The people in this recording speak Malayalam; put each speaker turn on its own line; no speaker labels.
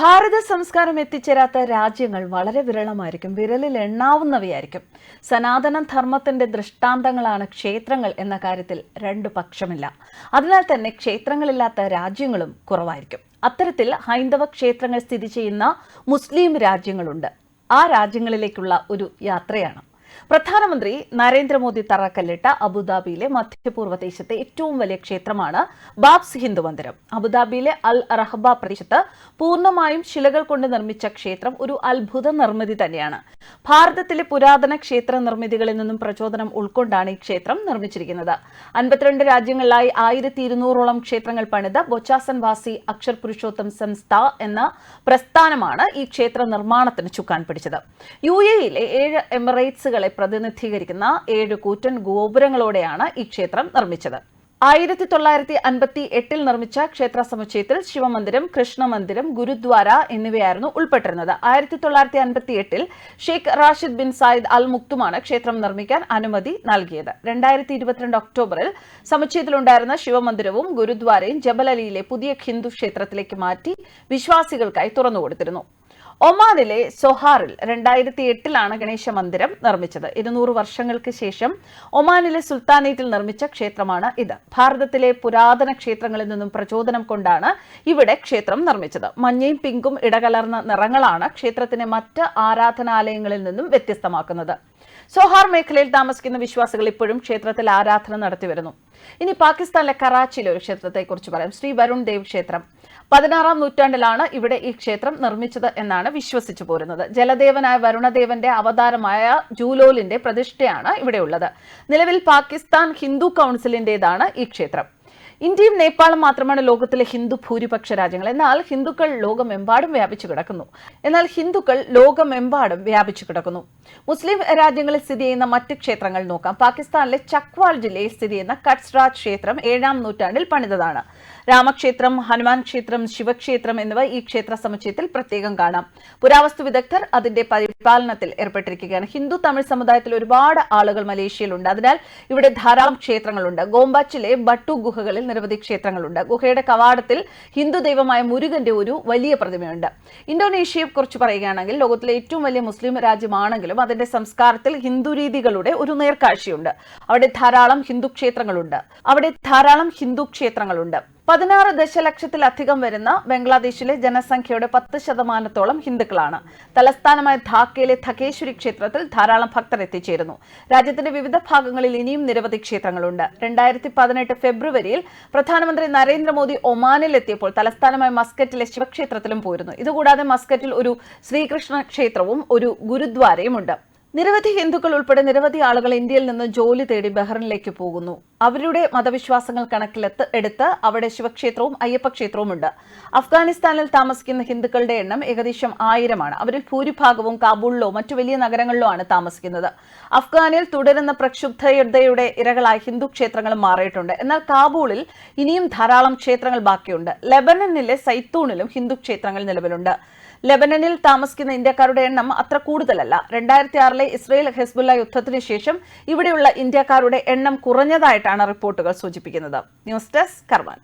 ഭാരത സംസ്കാരം എത്തിച്ചേരാത്ത രാജ്യങ്ങൾ വളരെ വിരളമായിരിക്കും. വിരലിൽ എണ്ണാവുന്നവയായിരിക്കും. സനാതന ധർമ്മത്തിന്റെ ദൃഷ്ടാന്തങ്ങളാണ് ക്ഷേത്രങ്ങൾ എന്ന കാര്യത്തിൽ രണ്ടു പക്ഷമില്ല. അതിനാൽ തന്നെ ക്ഷേത്രങ്ങളില്ലാത്ത രാജ്യങ്ങളും കുറവായിരിക്കും. അത്തരത്തിൽ ഹൈന്ദവ ക്ഷേത്രങ്ങൾ സ്ഥിതി ചെയ്യുന്ന മുസ്ലിം രാജ്യങ്ങളുണ്ട്. ആ രാജ്യങ്ങളിലേക്കുള്ള ഒരു യാത്രയാണ്. പ്രധാനമന്ത്രി നരേന്ദ്രമോദി തറക്കല്ലിട്ട അബുദാബിയിലെ മധ്യപൂർവ ദേശത്തെ ഏറ്റവും വലിയ ക്ഷേത്രമാണ് ബാബ്സ് ഹിന്ദു മന്ദിരം. അബുദാബിയിലെ അൽ റഹബ പ്രദേശത്ത് പൂർണമായും ശിലകൾ കൊണ്ട് നിർമ്മിച്ച ക്ഷേത്രം ഒരു അത്ഭുത നിർമ്മിതി തന്നെയാണ്. ഭാരതത്തിലെ പുരാതന ക്ഷേത്ര നിർമ്മിതികളിൽ നിന്നും പ്രചോദനം ഉൾക്കൊണ്ടാണ് ഈ ക്ഷേത്രം നിർമ്മിച്ചിരിക്കുന്നത്. അൻപത്തിരണ്ട് രാജ്യങ്ങളിലായി ആയിരത്തി ഇരുന്നൂറോളം ക്ഷേത്രങ്ങൾ പണിത ബൊച്ചാസൻ വാസി അക്ഷർ പുരുഷോത്തം സംസ്ഥ എന്ന പ്രസ്ഥാനമാണ് ഈ ക്ഷേത്ര നിർമ്മാണത്തിന് ചുക്കാൻ പിടിച്ചത്. യു എയിലെ ഏഴ് എമിറേറ്റ്സുകളെ പ്രതിനിധീകരിക്കുന്ന ഏഴ് കൂറ്റൻ ഗോപുരങ്ങളോടെയാണ് ഈ ക്ഷേത്രം നിർമ്മിച്ചത്. ആയിരത്തി തൊള്ളായിരത്തി അൻപത്തി എട്ടിൽ നിർമ്മിച്ച ക്ഷേത്ര സമുച്ചയത്തിൽ ശിവമന്ദിരം കൃഷ്ണമന്ദിരം ഗുരുദ്വാര എന്നിവയായിരുന്നു ഉൾപ്പെട്ടിരുന്നത്. ആയിരത്തി തൊള്ളായിരത്തി അൻപത്തി എട്ടിൽ Sheikh Rashid bin Saeed Al മുക്തുമാണ് ക്ഷേത്രം നിർമ്മിക്കാൻ അനുമതി നൽകിയത്. രണ്ടായിരത്തി ഇരുപത്തിരണ്ട് ഒക്ടോബറിൽ സമുച്ചയത്തിലുണ്ടായിരുന്ന ശിവമന്ദിരവും ഗുരുദ്വാരയും ജബലലിയിലെ പുതിയ ഹിന്ദു ക്ഷേത്രത്തിലേക്ക് മാറ്റി വിശ്വാസികൾക്കായി തുറന്നുകൊടുത്തിരുന്നു. ഒമാനിലെ സൊഹാറിൽ രണ്ടായിരത്തി എട്ടിലാണ് ഗണേശ മന്ദിരം നിർമ്മിച്ചത്. ഇരുന്നൂറ് വർഷങ്ങൾക്ക് ശേഷം ഒമാനിലെ സുൽത്താനേറ്റിൽ നിർമ്മിച്ച ക്ഷേത്രമാണ് ഇത്. ഭാരതത്തിലെ പുരാതന ക്ഷേത്രങ്ങളിൽ നിന്നും പ്രചോദനം കൊണ്ടാണ് ഇവിടെ ക്ഷേത്രം നിർമ്മിച്ചത്. മഞ്ഞയും പിങ്കും ഇടകലർന്ന നിറങ്ങളാണ് ക്ഷേത്രത്തിനെ മറ്റ് ആരാധനാലയങ്ങളിൽ നിന്നും വ്യത്യസ്തമാക്കുന്നത്. സോഹാർ മേഖലയിൽ താമസിക്കുന്ന വിശ്വാസികൾ ഇപ്പോഴും ക്ഷേത്രത്തിൽ ആരാധന നടത്തിവരുന്നു ഇനി പാകിസ്ഥാനിലെ കറാച്ചിയിലെ ഒരു ക്ഷേത്രത്തെക്കുറിച്ച് പറയാം. ശ്രീ വരുൺ ദേവ് ക്ഷേത്രം. പതിനാറാം നൂറ്റാണ്ടിലാണ് ഇവിടെ ഈ ക്ഷേത്രം നിർമ്മിച്ചത് എന്നാണ് വിശ്വസിച്ചു പോരുന്നത്. ജലദേവനായ വരുണദേവന്റെ അവതാരമായ ജൂലോലിന്റെ പ്രതിഷ്ഠയാണ് ഇവിടെയുള്ളത്. നിലവിൽ പാകിസ്ഥാൻ ഹിന്ദു കൗൺസിലിന്റേതാണ് ഈ ക്ഷേത്രം. ഇന്ത്യയും നേപ്പാളും മാത്രമാണ് ലോകത്തിലെ ഹിന്ദു ഭൂരിപക്ഷ രാജ്യങ്ങൾ. എന്നാൽ ഹിന്ദുക്കൾ ലോകമെമ്പാടും വ്യാപിച്ചു കിടക്കുന്നു. എന്നാൽ ഹിന്ദുക്കൾ ലോകമെമ്പാടും വ്യാപിച്ചു കിടക്കുന്നു. മുസ്ലിം രാജ്യങ്ങളിൽ സ്ഥിതി ചെയ്യുന്ന മറ്റ് ക്ഷേത്രങ്ങൾ നോക്കാം. പാകിസ്ഥാനിലെ ചക്വാൾ ജില്ലയിൽ സ്ഥിതി ചെയ്യുന്ന കട്സ്രാജ് ക്ഷേത്രം ഏഴാം നൂറ്റാണ്ടിൽ പണിതതാണ്. രാമക്ഷേത്രം ഹനുമാൻ ക്ഷേത്രം ശിവക്ഷേത്രം എന്നിവ ഈ ക്ഷേത്ര സമുച്ചയത്തിൽ പ്രത്യേകം കാണാം. പുരാവസ്തു വിദഗ്ധർ അതിന്റെ പരിപാലനത്തിൽ ഏർപ്പെട്ടിരിക്കുകയാണ്. ഹിന്ദു തമിഴ് സമുദായത്തിൽ ഒരുപാട് ആളുകൾ മലേഷ്യയിലുണ്ട്. അതിനാൽ ഇവിടെ ധാരാളം ക്ഷേത്രങ്ങളുണ്ട്. ഗോംബാച്ചിലെ ബട്ടു ഗുഹകളിൽ നിരവധി ക്ഷേത്രങ്ങളുണ്ട്. ഗുഹയുടെ കവാടത്തിൽ ഹിന്ദു ദൈവമായ മുരുകന്റെ ഒരു വലിയ പ്രതിമയുണ്ട്. ഇന്തോനേഷ്യയെ കുറിച്ച് പറയുകയാണെങ്കിൽ ലോകത്തിലെ ഏറ്റവും വലിയ മുസ്ലിം രാജ്യമാണെങ്കിലും അതിന്റെ സംസ്കാരത്തിൽ ഹിന്ദു രീതികളുടെ ഒരു നേർക്കാഴ്ചയുണ്ട്. അവിടെ ധാരാളം ഹിന്ദു ക്ഷേത്രങ്ങളുണ്ട്. അവിടെ ധാരാളം ഹിന്ദു ക്ഷേത്രങ്ങളുണ്ട്. പതിനാറ് ദശലക്ഷത്തിലധികം വരുന്ന ബംഗ്ലാദേശിലെ ജനസംഖ്യയുടെ പത്ത് ശതമാനത്തോളം ഹിന്ദുക്കളാണ്. തലസ്ഥാനമായ ധാക്കയിലെ ധകേശ്വരി ക്ഷേത്രത്തിൽ ധാരാളം ഭക്തർ എത്തിച്ചേരുന്നു. രാജ്യത്തിന്റെ വിവിധ ഭാഗങ്ങളിൽ ഇനിയും നിരവധി ക്ഷേത്രങ്ങളുണ്ട്. രണ്ടായിരത്തി പതിനെട്ട് ഫെബ്രുവരിയിൽ പ്രധാനമന്ത്രി നരേന്ദ്രമോദി ഒമാനിൽ എത്തിയപ്പോൾ തലസ്ഥാനമായ മസ്കറ്റിലെ ശിവക്ഷേത്രത്തിലും പോയിരുന്നു ഇതുകൂടാതെ മസ്കറ്റിൽ ഒരു ശ്രീകൃഷ്ണ ക്ഷേത്രവും ഒരു ഗുരുദ്വാരയും ഉണ്ട്. നിരവധി ഹിന്ദുക്കൾ ഉൾപ്പെടെ നിരവധി ആളുകൾ ഇന്ത്യയിൽ നിന്ന് ജോലി തേടി ബഹ്റിനിലേക്ക് പോകുന്നു. അവരുടെ മതവിശ്വാസങ്ങൾ കണക്കിലെത്ത് എടുത്ത് അവിടെ ശിവക്ഷേത്രവും അയ്യപ്പക്ഷേത്രവുമുണ്ട് അഫ്ഗാനിസ്ഥാനിൽ താമസിക്കുന്ന ഹിന്ദുക്കളുടെ എണ്ണം ഏകദേശം ആയിരമാണ്. അവരിൽ ഭൂരിഭാഗവും കാബൂളിലോ മറ്റു വലിയ നഗരങ്ങളിലോ ആണ് താമസിക്കുന്നത്. അഫ്ഗാനിൽ തുടരുന്ന പ്രക്ഷുബ്ധയുടെ ഇരകളായി ഹിന്ദു ക്ഷേത്രങ്ങളും മാറിയിട്ടുണ്ട്. എന്നാൽ കാബൂളിൽ ഇനിയും ധാരാളം ക്ഷേത്രങ്ങൾ ബാക്കിയുണ്ട്. ലെബനനിലെ സൈത്തൂണിലും ഹിന്ദു ക്ഷേത്രങ്ങൾ നിലവിലുണ്ട്. ലെബനനിൽ താമസിക്കുന്ന ഇന്ത്യക്കാരുടെ എണ്ണം അത്ര കൂടുതലല്ല. രണ്ടായിരത്തി ആറിലെ ഇസ്രയേൽ ഹെസ്ബുല്ല യുദ്ധത്തിന് ശേഷം ഇവിടെയുള്ള ഇന്ത്യക്കാരുടെ എണ്ണം കുറഞ്ഞതായിട്ടാണ് റിപ്പോർട്ടുകൾ സൂചിപ്പിക്കുന്നത്. News desk Karman